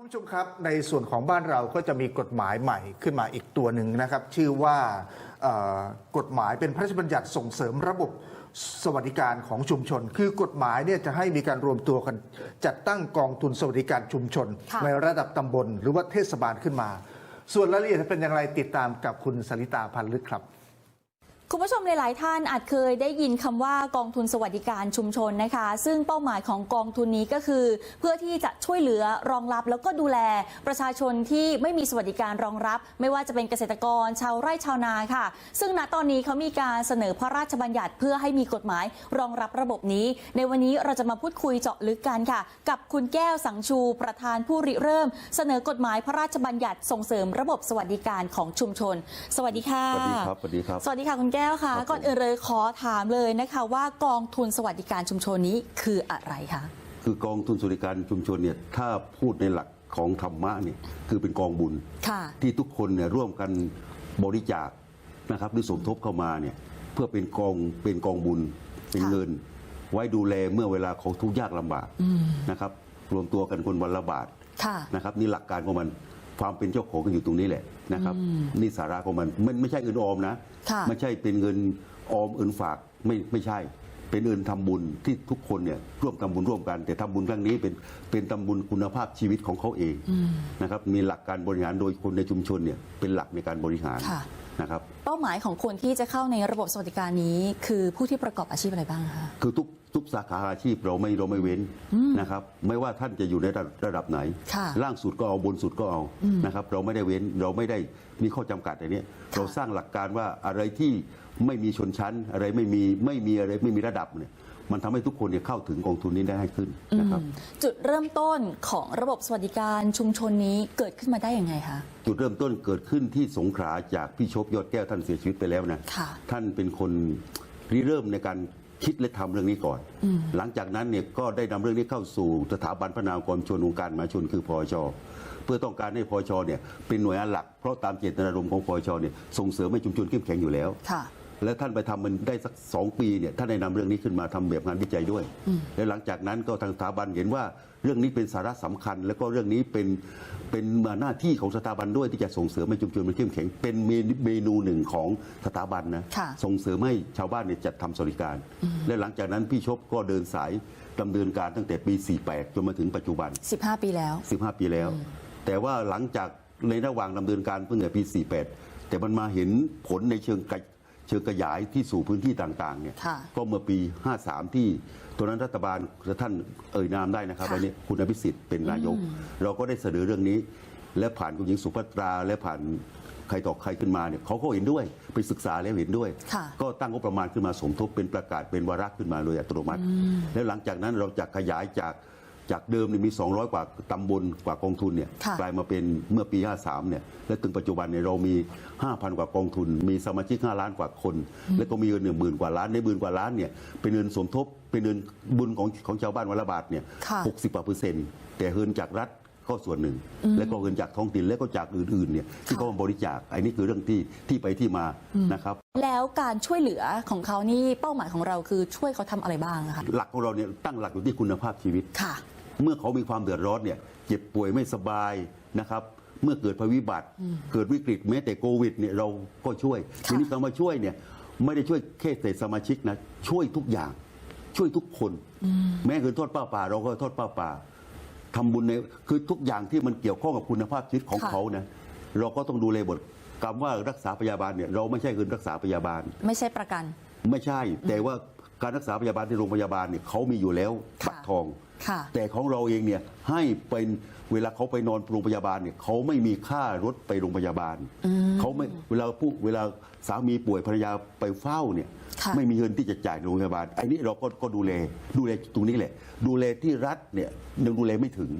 คุณผู้ชมครับในส่วนของบ้านเราก็จะมีกฎหมายใหม่ขึ้นมาอีกตัวหนึ่งนะครับ ชื่อว่าเอ่อกฎหมายเป็นพระราชบัญญัติส่งเสริมระบบสวัสดิการของชุมชน คือกฎหมายเนี่ยจะให้มีการรวมตัวกันจัดตั้งกองทุนสวัสดิการชุมชนค่ะในระดับตำบล หรือว่าเทศบาลขึ้นมา ส่วนรายละเอียดเป็นอย่างไรติดตามกับคุณสริตาพันลึกครับ คุณผู้ชมหลาย ๆ ท่านอาจเคยได้ยินคำว่ากองทุนสวัสดิการชุมชนนะคะ ซึ่งเป้าหมายของกองทุนนี้ก็คือ เพื่อที่จะช่วยเหลือรองรับ แล้วก็ดูแลประชาชนที่ไม่มีสวัสดิการรองรับ ไม่ว่าจะเป็นเกษตรกร ชาวไร่ชาวนาค่ะ ซึ่งณตอนนี้เขามีการเสนอพระราชบัญญัติ เพื่อให้มีกฎหมายรองรับระบบนี้ ในวันนี้เราจะมาพูดคุยเจาะลึกกันค่ะ กับคุณแก้วสังชู ประธานผู้ริเริ่ม เสนอกฎหมายพระราชบัญญัติส่งเสริมระบบสวัสดิการของชุมชน สวัสดีค่ะสวัสดีครับสวัสดีครับสวัสดีค่ะคุณแก้วค่ะครับผมก่อนอื่นเลยขอถามเลยนะคะว่ากองทุนสวัสดิการชุมชนนี้คืออะไรคะคือกองทุนสวัสดิการชุมชนเนี่ยถ้าพูดในหลักของธรรมะเนี่ยคือเป็นกองบุญค่ะที่ทุกคนเนี่ยร่วมกันบริจาคนะครับหรือสมทบเข้ามาเนี่ยเพื่อเป็นกองเป็นกองบุญเป็นค่ะเงิน ไว้ดูแลเมื่อเวลาเขาทุกข์ยากลำบากนะครับ รวมตัวกันคนวันละบาทค่ะนะครับนี่หลักการของมันความเป็นเจ้าของกันอยู่ตรงนี้แหละ นะครับนี่สาระของมันมันไม่ใช่เงินออมนะค่ะไม่ใช่เป็นเงินออมเงินฝากไม่ไม่ใช่ เป็นเงินทำบุญที่ทุกคนเนี่ยร่วมทำบุญร่วมกัน แต่ทำบุญครั้งนี้เป็นเป็นทำบุญคุณภาพชีวิตของเขาเองนะครับมีหลักการบริหารโดยคนในชุมชนเนี่ยเป็นหลักในการบริหารค่ะนะครับเป้าหมายของคนที่จะเข้าในระบบสวัสดิการนี้ คือผู้ที่ประกอบอาชีพอะไรบ้างคะคือทุก ทุกสาขาอาชีพเราไม่เราไม่เว้นนะครับ ไม่ว่าท่านจะอยู่ในระดับระดับไหนค่ะล่างสุดก็เอาบนสุดก็เอานะครับ เราไม่ได้เว้นเราไม่ได้มีข้อจำกัดในนี้เราสร้างหลักการว่าอะไรที่ไม่มีชนชั้น อะไรไม่มีไม่มีอะไรไม่มีระดับเนี่ยมันทำให้ทุกคนเนี่ยเข้าถึงกองทุนนี้ได้ให้ขึ้นนะครับจุดเริ่มต้นของระบบสวัสดิการชุมชนนี้เกิดขึ้นมาได้ยังไงคะจุดเริ่มต้นเกิดขึ้นที่สงขลาจากพี่ชบยอดแก้วท่านเสียชีวิตไปแล้วนะค่ะท่านเป็นคนริเริ่มในการ คิดและทำเรื่องนี้ก่อน หลังจากนั้นเนี่ยก็ได้นำเรื่องนี้เข้าสู่สถาบันพัฒนากรชนองค์การมหาชนคือพอชเพื่อต้องการให้พอชเนี่ยเป็นหน่วยงานหลักเพราะตามเจตนารมณ์ของพอชเนี่ยส่งเสริมให้ชุมชนเข้มแข็งอยู่แล้วค่ะ และท่านไปทำมันได้สักสองปีเนี่ยท่านได้นำเรื่องนี้ขึ้นมาทำแบบงานวิจัยด้วย และหลังจากนั้นก็ทางสถาบันเห็นว่าเรื่องนี้เป็นสาระสำคัญ แล้วก็เรื่องนี้เป็นเป็นหน้าที่ของสถาบันด้วยที่จะส่งเสริมให้ชุมชนมันเข้มแข็ง เป็นเมนูเมนูหนึ่งของสถาบันนะค่ะส่งเสริมให้ชาวบ้านเนี่ยจัดทำสวัสดิการ และหลังจากนั้นพี่ชบก็เดินสายดำเนินการตั้งแต่ปี 48 จนมาถึงปัจจุบัน 15 ปีแล้ว 15 ปีแล้ว แต่ว่าหลังจากในระหว่างดำเนินการเพิ่งแต่ปี 48 แต่มันมาเห็นผลในเชิงกระ เชิงขยายที่สู่พื้นที่ต่างๆเนี่ยค่ะก็เมื่อปี 53 ที่ตัวนั้นรัฐบาลท่านเอ่ยนามได้นะครับค่ะวันนี้คุณอภิสิทธิ์เป็นนายก เราก็ได้เสนอเรื่องนี้ และผ่านคุณหญิงสุภัตราและผ่านใครต่อใครขึ้นมาเนี่ยเขาก็เห็นด้วยไปศึกษาแล้วเห็นด้วยค่ะก็ตั้งงบประมาณขึ้นมาสมทบเป็นประกาศเป็นวาระขึ้นมาโดยอัตโนมัติ แล้วหลังจากนั้นเราจะขยายจาก จากเดิมเนี่ยมี 200 กว่าตำบลกว่ากองทุนเนี่ยค่ะ กลายมาเป็นเมื่อปี 53 เนี่ยและถึงปัจจุบันเนี่ยเรามี 5,000 กว่ากองทุน มีสมาชิก 5 ล้านกว่าคน แล้วก็มีเงินหนึ่งหมื่นกว่าล้านในหมื่นกว่าล้านเนี่ยเป็นเงินสมทบเป็นเงินบุญของของชาวบ้านวันละบาทเนี่ยค่ะ60กว่าเปอร์เซ็นต์แต่เงินจากรัฐก็ส่วนหนึ่ง แล้วก็เงินจากท้องถิ่นแล้วก็จากอื่นๆเนี่ยที่เขามาบริจาคอันนี้คือเรื่องที่ที่ไปที่มานะครับ แล้วการช่วยเหลือของเขานี่เป้าหมายของเราคือช่วยเขาทำอะไรบ้างอะคะหลักของเราเนี่ยตั้งหลักอยู่ที่คุณภาพชีวิต ค่ะ เมื่อเขามีความเดือดร้อนเนี่ยเจ็บป่วยไม่สบายนะครับ เมื่อเกิดภัยพิบัติ เกิดวิกฤตแม้แต่โควิดเนี่ยเราก็ช่วยค่ะทีนี้คำว่าช่วยเนี่ยไม่ได้ช่วยแค่แต่สมาชิกนะช่วยทุกอย่างช่วยทุกคน แม้เงินทอดป้าป่า เราก็ทอดป้าป่าทำบุญในคือทุกอย่างที่มันเกี่ยวข้องกับคุณภาพชีวิตของค่ะเขานะเราก็ต้องดูแลบทคำว่ารักษาพยาบาลเนี่ยเราไม่ใช่เงินรักษาพยาบาล ไม่ใช่ประกัน ไม่ใช่ แต่ว่าการรักษาพยาบาลที่โรงพยาบาลเนี่ยเขามีอยู่แล้วค่ะบัตรทอง ค่ะแต่ของเราเองเนี่ยให้เป็นเวลาเขาไปนอนโรงพยาบาลเนี่ยเขาไม่มีค่ารถไปโรงพยาบาลเขาไม่เวลาผู้เวลาสามีป่วยภรรยาไปเฝ้าเนี่ยค่ะไม่มีเงินที่จะจ่ายโรงพยาบาลไอ้นี้เราก็ก็ดูแลดูแลตรงนี้แหละ ดูแลที่รัฐเนี่ยยังดูแลไม่ถึง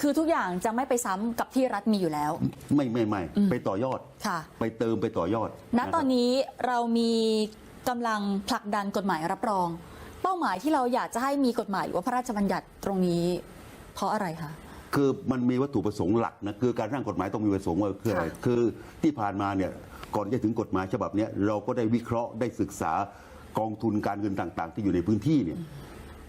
คือทุกอย่างจะไม่ไปซ้ำกับที่รัฐมีอยู่แล้ว ไม่ไม่ไม่ไปต่อยอด ค่ะ ไปเติมไปต่อยอดณะครับ ตอนนี้เรามีกำลังผลักดันกฎหมายรับรอง เป้าหมายที่เราอยากจะให้มีกฎหมายหรือว่าพระราชบัญญัติตรงนี้ เพราะอะไรคะ คือมันมีวัตถุประสงค์หลักนะคือการร่างกฎหมายต้องมีวัตถุประสงค์ว่าคืออะไรค่ะ คือที่ผ่านมาเนี่ยก่อนจะถึงกฎหมายฉบับเนี้ยเราก็ได้วิเคราะห์ได้ศึกษากองทุนการเงินต่าง ๆ ที่อยู่ในพื้นที่เนี่ย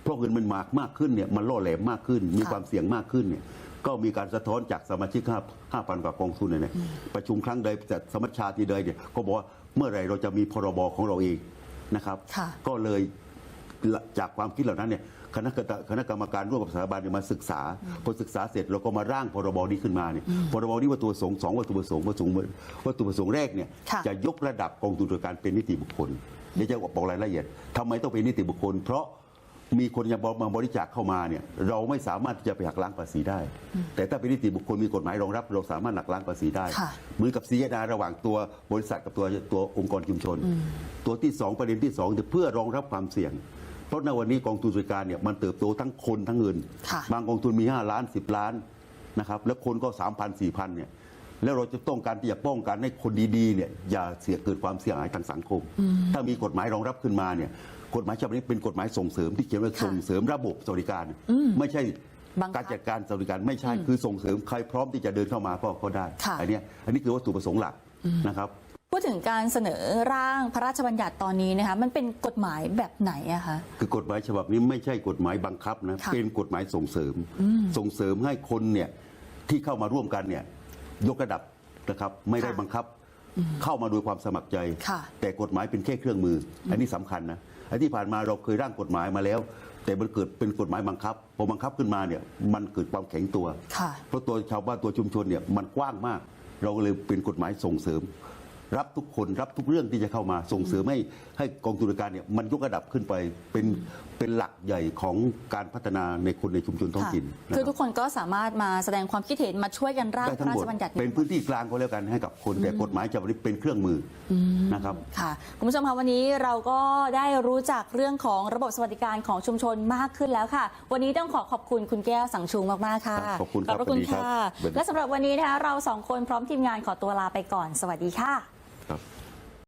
เพราะเงินมันมากมากขึ้นเนี่ยมันล่อแหลมมากขึ้น มีค่ะความเสี่ยงมากขึ้นเนี่ยก็มีการสะท้อนจากสมาชิก5 5,000กว่ากองทุนเนี่ยนะประชุมครั้งใดจัดสมัชชาทีใดเนี่ยก็บอกว่าเมื่อไหรเราจะมีพรบของเราเองนะครับ ค่ะ ก็เลย จากความคิดเหล่านั้นเนี่ยคณะกรรมคณะกรรมการร่วมกับสถาบันเนี่ยมาศึกษาพอศึกษาเสร็จเราก็มาร่างพรบนี้ขึ้นมาเนี่ยพรบนี้วัตถุประสงค์สองวัตถุประสงค์วัตถุประสงค์วัตถุประสงค์แรกเนี่ยค่ะจะยกระดับกองทุนโดยการเป็นนิติบุคคลเดี๋ยวจะบอกรายละเอียดทำไมต้องเป็นนิติบุคคล เพราะมีคนยังมาบริจาคเข้ามาเนี่ยเราไม่สามารถที่จะไปหักล้างภาษีได้ แต่ถ้าเป็นนิติบุคคลมีกฎหมายรองรับ เราสามารถหักล้างภาษีได้ค่ะเหมือนกับสียนาระหว่างตัวบริษัทกับตัวตัวองค์กรชุมชน ตัวที่สองประเด็นที่สองคือเพื่อรองรับความเสี่ยงเพ ราะในวันนี้กองทุนสวัสดิการเนี่ยมันเติบโตทั้งคนทั้งเงินค่ะบางกองทุนมี 5 ล้าน 10 ล้านนะครับแล้วคนก็ 3 0 0 0 4 0 0เนี่ยแล้วเราจะต้องการที่จะป้องกันให้คนดีๆเนี่ยอย่าเสียเกิดความเสียหายทางสังคม ถ้ามีกฎหมายรองรับขึ้นมาเนี่ยกฎหมายฉบับนี้เป็นกฎหมายส่งเสริมที่เขียนว่าค่ะส่งเสริมระบบสวัสดิการ ไม่ใช่บังคับการจัดการสวัสดิการไม่ใช่คือส่งเสริมใครพร้อมที่จะเดินเข้ามาก็ก็ได้ค่ะอันเนี้ยอันนี้คือวัตถุประสงค์หลักนะครับ พูดถึงการเสนอร่างพระราชบัญญัติตอนนี้นะคะมันเป็นกฎหมายแบบไหนอะคะคือกฎหมายฉบับนี้ไม่ใช่กฎหมายบังคับนะค่ะเป็นกฎหมายส่งเสริม ส่งเสริมให้คนเนี่ยที่เข้ามาร่วมกันเนี่ยยกระดับนะครับไม่ได้ค่ะบังคับเข้ามาโดยความสมัครใจค่ะแต่กฎหมายเป็นแค่เครื่องมือออันนี้สำคัญนะอันที่ผ่านมาเราเคยร่างกฎหมายมาแล้ว แต่มันเกิดเป็นกฎหมายบังคับพอบังคับขึ้นมาเนี่ยมันเกิดความแข็งตัวค่ะเพราะตัวชาวบ้านตัวชุมชนเนี่ยมันกว้างมาก เราก็เลยเป็นกฎหมายส่งเสริม รับทุกคนรับทุกเรื่องที่จะเข้ามาส่งเสริมให้ให้กองทุนการเนี่ยมันยกระดับขึ้นไปเป็นเป็นหลักใหญ่ของการพัฒนาในคนในชุมชนท้องค่ะถิ่นนะคือคทุรับกคนก็สามารถมาแสดงความคิดเห็นมาช่วยกันร่างได้พทั้ระงราหมดชบัญญัติเป็นพื้นที่กลางก็แล้วกันให้กับคนแต่กฎหมายจะเป็นเครื่องมืออนะครับค่ะคุณผู้ชมคะวันนี้เราก็ได้รู้จักเรื่องของระบบสวัสดิการของชุมชนมากขึ้นแล้วค่ะ วันนี้ต้องขอขอบคุณคุณแก้วสังชูมากๆค่ะครับขอบคุณครับพระคุณสวัสดีครับค่ะสวัสดีและสำหรับวันนี้นะคะเราสองคนพร้อมทีมงานขอตัวลาไปก่อน สวัสดีค่ะครับ